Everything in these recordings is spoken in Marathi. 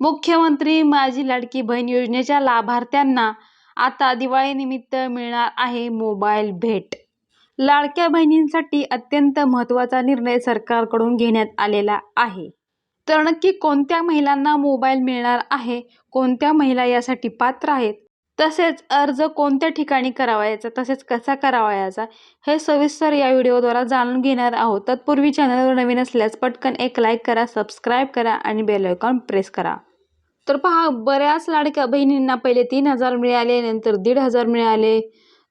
मुख्यमंत्री माझी लाडकी बहीण योजनेच्या लाभार्थ्यांना आता दिवाळीनिमित्त मिळणार आहे मोबाईल भेट. लाडक्या बहिणींसाठी अत्यंत महत्त्वाचा निर्णय सरकारकडून घेण्यात आलेला आहे. तर नक्की कोणत्या महिलांना मोबाईल मिळणार आहे? कोणत्या महिला यासाठी पात्र आहेत? तसेच अर्ज कोणत्या ठिकाणी करावयाचा तसेच कसा करावयाचा हे सविस्तर या व्हिडिओद्वारा जाणून घेणार आहोत. तत्पूर्वी चॅनलवर नवीन असल्यास पटकन एक लाईक करा सबस्क्राईब करा आणि बेल आयकॉन प्रेस करा. तर पहा बऱ्याच लाडक्या बहिणींना पहिले तीन हजार मिळाले नंतर दीड हजार मिळाले.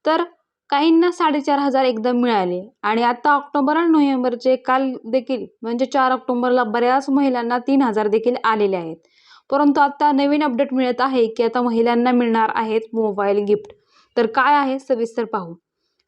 तर काहींना साडेचार हजार एकदम मिळाले. आणि आता ऑक्टोबर आणि नोव्हेंबरचे काल देखील म्हणजे चार ऑक्टोबरला बऱ्याच महिलांना तीन हजार देखील आलेले आहेत. परंतु आता नवीन अपडेट मिळत आहे की आता महिलांना मिळणार आहेत मोबाईल गिफ्ट. तर काय आहे सविस्तर पाहू.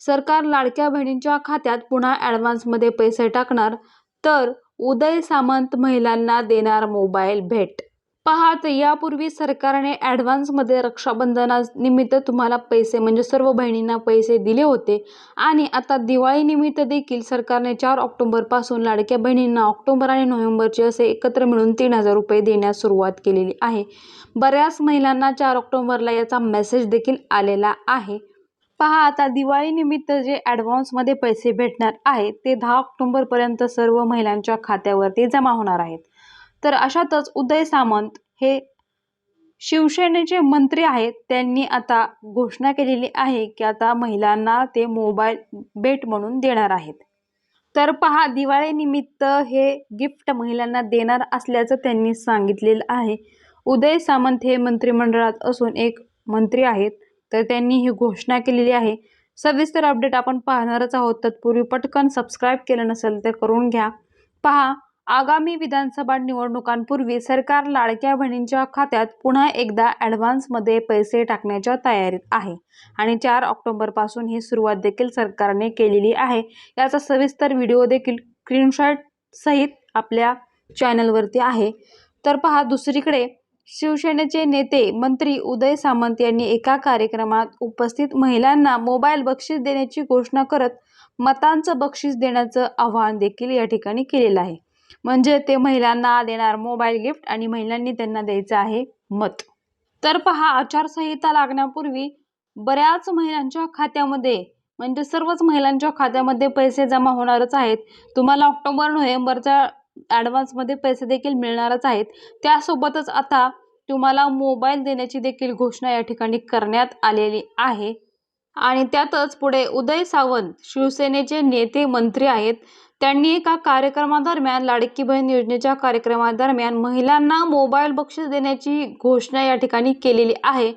सरकार लाडक्या बहिणींच्या खात्यात पुन्हा ॲडव्हान्समध्ये पैसे टाकणार तर उदय सामंत महिलांना देणार मोबाईल भेट. पाहात यापूर्वी सरकारने ॲडव्हान्समध्ये रक्षाबंधनानिमित्त तुम्हाला पैसे म्हणजे सर्व बहिणींना पैसे दिले होते. आणि आता दिवाळीनिमित्त देखील सरकारने चार ऑक्टोबरपासून लाडक्या बहिणींना ऑक्टोबर आणि नोव्हेंबरचे असे एकत्र मिळून तीन हजार रुपये देण्यास सुरुवात केलेली आहे. बऱ्याच महिलांना चार ऑक्टोबरला याचा मेसेज देखील आलेला आहे. पहा आता दिवाळीनिमित्त जे ॲडव्हान्समध्ये पैसे भेटणार आहेत ते दहा ऑक्टोबरपर्यंत सर्व महिलांच्या खात्यावरती जमा होणार आहेत. तर अशातच उदय सामंत हे शिवसेनेचे मंत्री आहेत. त्यांनी आता घोषणा केलेली आहे की आता महिलांना ते मोबाईल भेट म्हणून देणार आहेत. तर पहा दिवाळीनिमित्त हे गिफ्ट महिलांना देणार असल्याचं त्यांनी सांगितलेलं आहे. उदय सामंत हे मंत्रिमंडळात असून एक मंत्री आहेत. तर त्यांनी ही घोषणा केलेली आहे. सविस्तर अपडेट आपण पाहणारच आहोत. तत्पूर्वी पटकन सबस्क्राईब केलं नसेल तर करून घ्या. पहा आगामी विधानसभा निवडणुकांपूर्वी सरकार लाडक्या बहिणींच्या खात्यात पुन्हा एकदा ॲडव्हान्समध्ये पैसे टाकण्याच्या तयारीत आहे आणि चार ऑक्टोबरपासून ही सुरुवात देखील सरकारने केलेली आहे. याचा सविस्तर व्हिडिओ देखील स्क्रीनशॉट सहित आपल्या चॅनलवरती आहे. तर पहा दुसरीकडे शिवसेनेचे नेते मंत्री उदय सामंत यांनी एका कार्यक्रमात उपस्थित महिलांना मोबाईल बक्षीस देण्याची घोषणा करत मतांचं बक्षीस देण्याचं आवाहन देखील या ठिकाणी केलेलं आहे. म्हणजे ते महिलांना देणार मोबाईल गिफ्ट आणि महिलांनी त्यांना द्यायचं आहे मत. तर पहा आचारसंहिता लागण्यापूर्वी बऱ्याच महिलांच्या खात्यामध्ये म्हणजे सर्वच महिलांच्या खात्यामध्ये पैसे जमा होणारच आहेत. तुम्हाला ऑक्टोबर नोव्हेंबरच्या ॲडव्हान्समध्ये पैसे देखील मिळणारच आहेत. त्यासोबतच आता तुम्हाला मोबाईल देण्याची देखील घोषणा या ठिकाणी करण्यात आलेली आहे. आणि त्यातच पुढे उदय सावंत शिवसेनेचे नेते मंत्री आहेत. त्यांनी एका कार्यक्रमादरम्यान लाडकी बहीण योजनेच्या कार्यक्रमादरम्यान महिलांना मोबाईल बक्षीस देण्याची घोषणा या ठिकाणी केलेली आहे.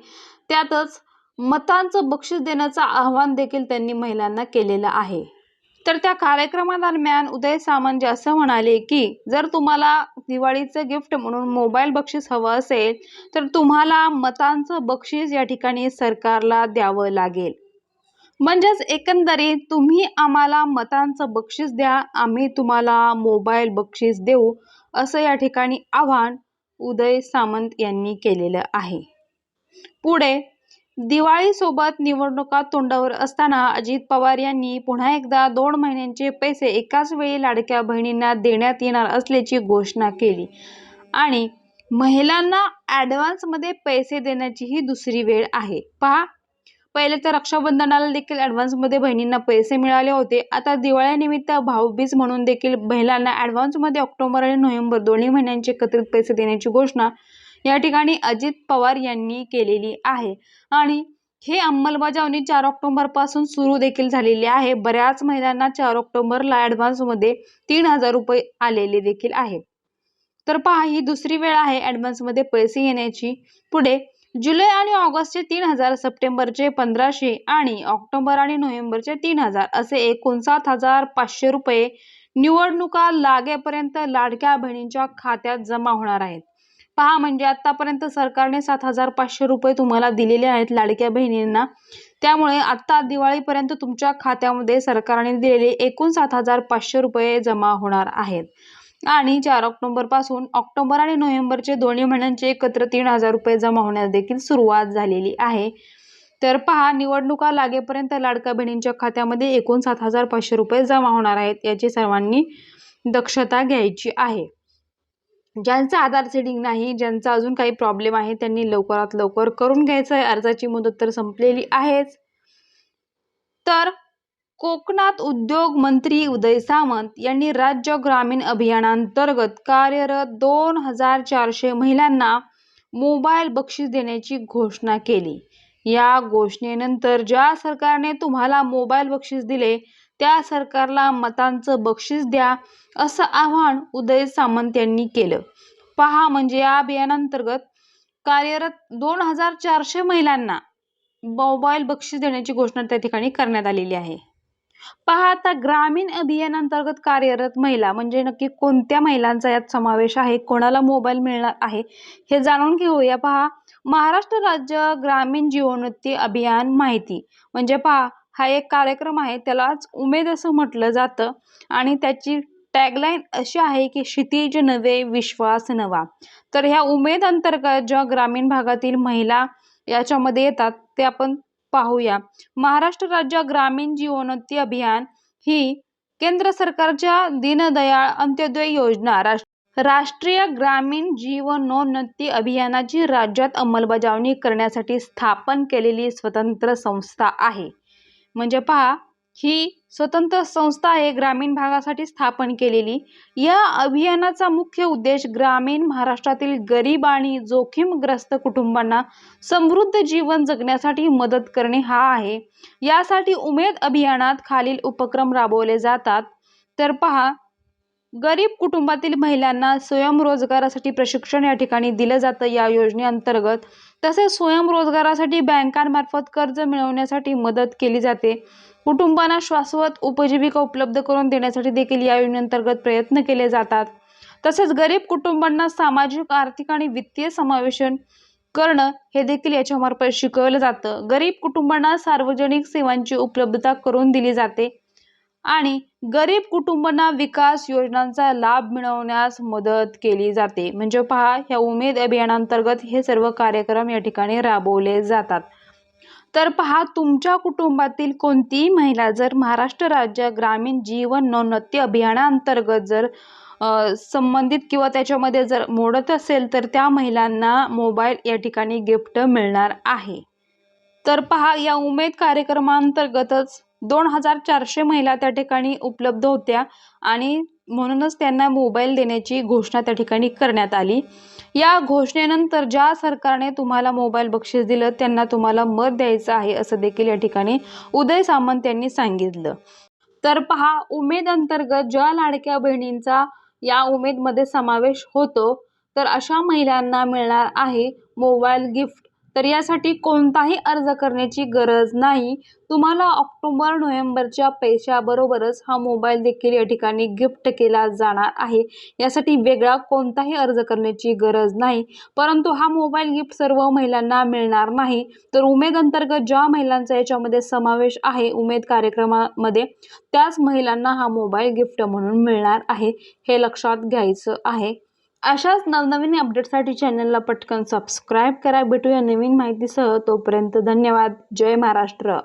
त्यातच मतांचं बक्षीस देण्याचं आव्हान देखील त्यांनी महिलांना केलेलं आहे. तर त्या कार्यक्रमादरम्यान उदय सामंत जे असं म्हणाले की जर तुम्हाला दिवाळीचं गिफ्ट म्हणून मोबाईल बक्षीस हवं असेल तर तुम्हाला मतांचं बक्षीस या ठिकाणी सरकारला द्यावं लागेल. म्हणजेच एकंदरीत तुम्ही आम्हाला मतांचं बक्षीस द्या. आम्ही तुम्हाला मोबाईल बक्षीस देऊ असं या ठिकाणी आव्हान उदय सामंत यांनी केलेलं आहे. पुढे दिवाळीसोबत निवडणुका तोंडावर असताना अजित पवार यांनी पुन्हा एकदा दोन महिन्यांचे पैसे एकाच वेळी लाडक्या बहिणींना देण्यात येणार असल्याची घोषणा केली आणि महिलांना ॲडव्हान्समध्ये पैसे देण्याची ही दुसरी वेळ आहे. पहा पहिले तर रक्षाबंधनाला देखील ॲडव्हान्समध्ये बहिणींना पैसे मिळाले होते. आता दिवाळीनिमित्त भाऊबीज म्हणून देखील महिलांना ॲडव्हान्समध्ये ऑक्टोबर आणि नोव्हेंबर दोन्ही महिन्यांचे एकत्रित पैसे देण्याची घोषणा या ठिकाणी अजित पवार यांनी केलेली आहे. आणि हे अंमलबजावणी चार ऑक्टोबरपासून सुरू देखील झालेली आहे. बऱ्याच महिलांना चार ऑक्टोबरला ॲडव्हान्समध्ये तीन हजार रुपये आलेले देखील आहेत तर पहा ही दुसरी वेळ आहे ॲडव्हान्समध्ये पैसे येण्याची. पुढे जुलै आणि ऑगस्टचे तीन हजार सप्टेंबरचे पंधराशे आणि ऑक्टोबर आणि नोव्हेंबरचे तीन हजार असे एकूण सात हजार पाचशे रुपये निवडणुका लागेपर्यंत लाडक्या बहिणींच्या खात्यात जमा होणार आहेत. पहा म्हणजे आतापर्यंत सरकारने सात हजार पाचशे रुपये तुम्हाला दिलेले आहेत लाडक्या बहिणींना. त्यामुळे आत्ता दिवाळीपर्यंत तुमच्या खात्यामध्ये सरकारने दिलेले एकूण सात हजार पाचशे रुपये जमा होणार आहेत. आणि चार ऑक्टोंबरपासून ऑक्टोबर आणि नोव्हेंबरचे दोन्ही महिन्यांचे एकत्र तीन हजार रुपये जमा होण्यास देखील सुरुवात झालेली आहे. तर पहा निवडणुका लागेपर्यंत लाडक्या बहिणींच्या खात्यामध्ये एकूण सात हजार पाचशे रुपये जमा होणार आहेत याची सर्वांनी दक्षता घ्यायची आहे. ज्यांचं आधार सेडिंग नाही ज्यांचा अजून काही प्रॉब्लेम आहे त्यांनी लवकरात लवकर करून घ्यायचं आहे. अर्जाची मुदत तर संपलेली आहेच. तर कोकणात उद्योग मंत्री उदय सामंत यांनी राज्य ग्रामीण अभियानांतर्गत कार्यरत दोन हजार चारशे महिलांना मोबाईल बक्षीस देण्याची घोषणा केली. या घोषणेनंतर ज्या सरकारने तुम्हाला मोबाईल बक्षीस दिले त्या सरकारला मतांचं बक्षीस द्या असं आवाहन उदय सामंत यांनी केलं. पहा म्हणजे या अभियानांतर्गत कार्यरत दोन हजार चारशे महिलांना मोबाईल बक्षीस देण्याची घोषणा त्या ठिकाणी करण्यात आलेली आहे. पहा आता ग्रामीण अभियानांतर्गत कार्यरत महिला म्हणजे नक्की कोणत्या महिलांचा यात समावेश आहे? कोणाला मोबाईल मिळणार आहे? हे जाणून घेऊया. पहा महाराष्ट्र राज्य ग्रामीण जीवनोत्ती अभियान माहिती. म्हणजे पहा हा एक कार्यक्रम आहे. त्यालाच उमेद असं म्हटलं जातं. आणि त्याची टॅगलाईन अशी आहे की क्षितिज नवे विश्वास नवा. तर ह्या उमेद अंतर्गत ज्या ग्रामीण भागातील महिला याच्यामध्ये येतात ते आपण पाहूया. महाराष्ट्र राज्य ग्रामीण जीवनोन्नती अभियान ही केंद्र सरकारच्या दीनदयाळ अंत्योदय योजना राष्ट्र राष्ट्रीय ग्रामीण जीवनोन्नती अभियानाची राज्यात अंमलबजावणी करण्यासाठी स्थापन केलेली स्वतंत्र संस्था आहे. म्हणजे पहा ही स्वतंत्र संस्था आहे ग्रामीण भागासाठी स्थापन केलेली. या अभियानाचा मुख्य उद्देश ग्रामीण महाराष्ट्रातील गरीब आणि जोखीमग्रस्त कुटुंबांना समृद्ध जीवन जगण्यासाठी मदत करणे हा आहे. यासाठी उमेद अभियानात खालील उपक्रम राबवले जातात. तर पहा गरीब कुटुंबातील महिलांना स्वयंरोजगारासाठी प्रशिक्षण या ठिकाणी दिलं जातं. या योजनेअंतर्गत तसेच स्वयंरोजगारासाठी बँकांमार्फत कर्ज मिळवण्यासाठी मदत केली जाते. कुटुंबांना शाश्वत उपजीविका उपलब्ध करून देण्यासाठी देखील या योजनेअंतर्गत प्रयत्न केले जातात. तसेच गरीब कुटुंबांना सामाजिक आर्थिक आणि वित्तीय समावेशन करणं हे देखील याच्यामार्फत शिकवलं जातं. गरीब कुटुंबांना सार्वजनिक सेवांची उपलब्धता करून दिली जाते. आणि गरीब कुटुंबांना विकास योजनांचा लाभ मिळवण्यास मदत केली जाते. म्हणजे पहा ह्या उमेद अभियानांतर्गत हे सर्व कार्यक्रम या ठिकाणी राबवले जातात. तर पहा तुमच्या कुटुंबातील कोणतीही महिला जर महाराष्ट्र राज्य ग्रामीण जीवन नोन्नती अभियानाअंतर्गत जर संबंधित किंवा त्याच्यामध्ये जर मोडत असेल तर त्या महिलांना मोबाईल या ठिकाणी गिफ्ट मिळणार आहे. तर पहा या उमेद कार्यक्रमांतर्गतच दोन हजार चारशे महिला त्या ठिकाणी उपलब्ध होत्या आणि म्हणूनच त्यांना मोबाईल देण्याची घोषणा त्या ठिकाणी करण्यात आली. या घोषणेनंतर ज्या सरकारने तुम्हाला मोबाईल बक्षीस दिलं त्यांना तुम्हाला मत द्यायचं आहे असं देखील या ठिकाणी उदय सामंत यांनी सांगितलं. तर पहा उमेद अंतर्गत ज्या लाडक्या बहिणींचा या उमेदमध्ये समावेश होतो तर अशा महिलांना मिळणार आहे मोबाईल गिफ्ट तर यासाठी कोणताही अर्ज करण्याची गरज नाही. तुम्हाला ऑक्टोबर नोव्हेंबरच्या पैशाबरोबरच हा मोबाईल देखील या ठिकाणी गिफ्ट केला जाणार आहे. यासाठी वेगळा कोणताही अर्ज करण्याची गरज नाही. परंतु हा मोबाईल गिफ्ट सर्व महिलांना मिळणार नाही. तर उमेद अंतर्गत ज्या महिलांचा याच्यामध्ये समावेश आहे उमेद कार्यक्रमामध्ये त्याच महिलांना हा मोबाईल गिफ्ट म्हणून मिळणार आहे हे लक्षात घ्यायचं आहे. अशाच नवनवीन अपडेटसाठी चॅनलला पटकन सबस्क्राईब करा. भेटूया नवीन माहितीसह. तोपर्यंत धन्यवाद. जय महाराष्ट्र.